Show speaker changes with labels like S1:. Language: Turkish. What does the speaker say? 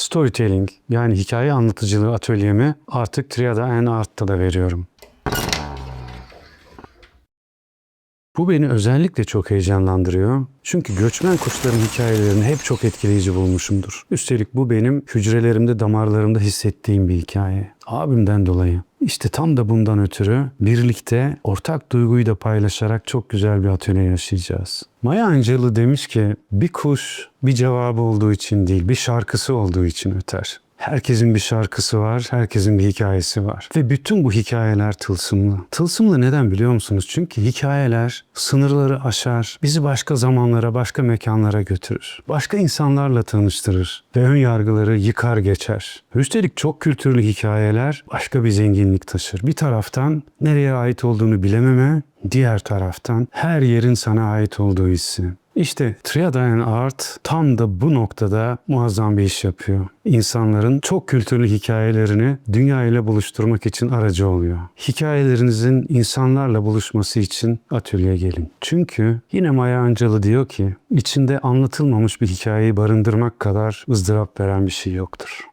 S1: storytelling yani hikaye anlatıcılığı atölyemi artık Triada and Art'ta da veriyorum. Bu beni özellikle çok heyecanlandırıyor. Çünkü göçmen kuşların hikayelerini hep çok etkileyici bulmuşumdur. Üstelik bu benim hücrelerimde, damarlarımda hissettiğim bir hikaye. Abimden dolayı. İşte tam da bundan ötürü birlikte ortak duyguyu da paylaşarak çok güzel bir atölye yaşayacağız. Maya Angelou demiş ki bir kuş bir cevabı olduğu için değil bir şarkısı olduğu için öter. Herkesin bir şarkısı var, herkesin bir hikayesi var. Ve bütün bu hikayeler tılsımlı. Tılsımlı neden biliyor musunuz? Çünkü hikayeler sınırları aşar, bizi başka zamanlara, başka mekanlara götürür. Başka insanlarla tanıştırır ve ön yargıları yıkar geçer. Üstelik çok kültürlü hikayeler başka bir zenginlik taşır. Bir taraftan nereye ait olduğunu bilememe, diğer taraftan her yerin sana ait olduğu hissi. İşte Triada and Art tam da bu noktada muazzam bir iş yapıyor. İnsanların çok kültürlü hikayelerini dünya ile buluşturmak için aracı oluyor. Hikayelerinizin insanlarla buluşması için atölyeye gelin. Çünkü yine Maya Angelou diyor ki içinde anlatılmamış bir hikayeyi barındırmak kadar ızdırap veren bir şey yoktur.